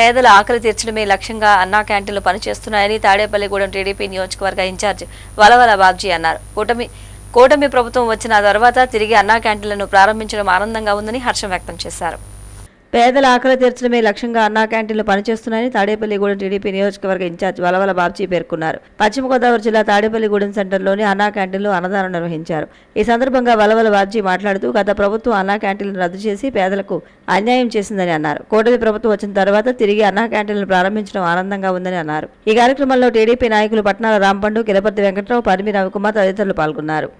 పేదల ఆకలి తీర్చడమే లక్ష్యంగా అన్నా క్యాంటీన్లు పనిచేస్తున్నాయని తాడేపల్లిగూడెం టీడీపీ నియోజకవర్గ ఇన్ఛార్జ్ వలవల బాబ్జీ అన్నారు. కూటమి కూటమి ప్రభుత్వం వచ్చిన తర్వాత తిరిగి అన్నా క్యాంటీన్లను ప్రారంభించడం ఆనందంగా ఉందని హర్షం వ్యక్తం చేశారు. పేదల ఆకలి తీర్చడమే లక్ష్యంగా అన్నా క్యాంటీన్లు పనిచేస్తున్నాయని తాడేపల్లిగూడెం టీడీపీ నియోజకవర్గ ఇన్ఛార్జ్ వలవల బాబ్జీ పేర్కొన్నారు. పశ్చిమ గోదావరి జిల్లా తాడేపల్లిగూడెం సెంటర్లోని అన్నా క్యాంటీన్లు అన్నదానం నిర్వహించారు. ఈ సందర్భంగా వలవల బాబ్జీ మాట్లాడుతూ గత ప్రభుత్వం అన్నా క్యాంటీన్లు రద్దు చేసి పేదలకు అన్యాయం చేసిందని అన్నారు. కూటమి ప్రభుత్వం వచ్చిన తర్వాత తిరిగి అన్నా క్యాంటీన్లు ప్రారంభించడం ఆనందంగా ఉందని అన్నారు. ఈ కార్యక్రమంలో టీడీపీ నాయకులు పట్నాల రాంపండు కిలపర్తి వెంకట్రావు పరిమి రవికుమార్ తదితరులు పాల్గొన్నారు.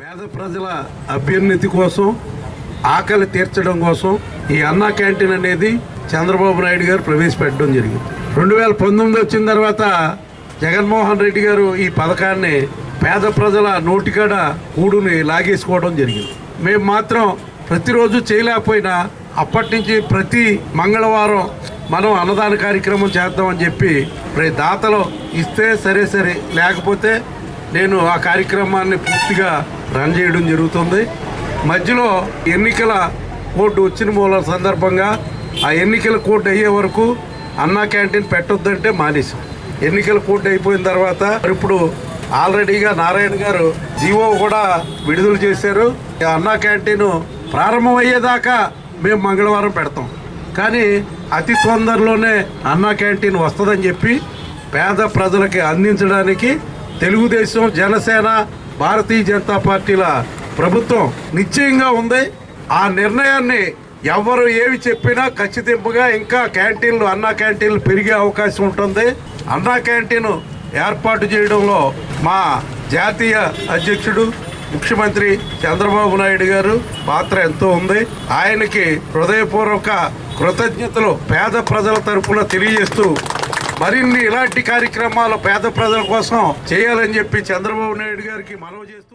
పేద ప్రజల అభ్యున్నతి కోసం ఆకలి తీర్చడం కోసం ఈ అన్నా క్యాంటీన్ అనేది చంద్రబాబు నాయుడు గారు ప్రవేశపెట్టడం జరిగింది. రెండు వేల పంతొమ్మిది వచ్చిన తర్వాత జగన్మోహన్ రెడ్డి గారు ఈ పథకాన్ని పేద ప్రజల నోటికాడ కూడుని లాగేసుకోవడం జరిగింది. మేము మాత్రం ప్రతిరోజు చేయలేకపోయినా అప్పటి నుంచి ప్రతి మంగళవారం మనం అన్నదాన కార్యక్రమం చేద్దామని చెప్పి దాతలు ఇస్తే సరే సరే లేకపోతే నేను ఆ కార్యక్రమాన్ని పూర్తిగా రన్ చేయడం జరుగుతుంది. మధ్యలో ఎన్నికల కోడ్ వచ్చిన మూల సందర్భంగా ఆ ఎన్నికల కోడ్ అయ్యే వరకు అన్నా క్యాంటీన్ పెట్టొద్దంటే మానేసాం ఎన్నికల కోడ్ అయిపోయిన తర్వాత ఇప్పుడు ఆల్రెడీగా నారాయణ గారు జీవో కూడా విడుదల చేశారు. అన్నా క్యాంటీన్ ప్రారంభం అయ్యేదాకా మేము మంగళవారం పెడతాం. కానీ అతి తొందరలోనే అన్నా క్యాంటీన్ వస్తుందని చెప్పి పేద ప్రజలకి అందించడానికి తెలుగుదేశం జనసేన భారతీయ జనతా పార్టీల ప్రభుత్వం నిశ్చయంగా ఉంది. ఆ నిర్ణయాన్ని ఎవరు ఏమి చెప్పినా ఖచ్చితంగా ఇంకా క్యాంటీన్లు అన్నా క్యాంటీన్లు పెరిగే అవకాశం ఉంటుంది. అన్నా క్యాంటీన్ ఏర్పాటు చేయడంలో మా జాతీయ అధ్యక్షుడు ముఖ్యమంత్రి చంద్రబాబు నాయుడు గారు పాత్ర ఎంతో ఉంది. ఆయనకి హృదయపూర్వక కృతజ్ఞతలు పేద ప్రజల తరఫున తెలియజేస్తూ మరిన్ని ఇలాంటి కార్యక్రమాలు పేద ప్రజల కోసం చేయాలని చెప్పి చంద్రబాబు నాయుడు గారికి మనవి చేస్తూ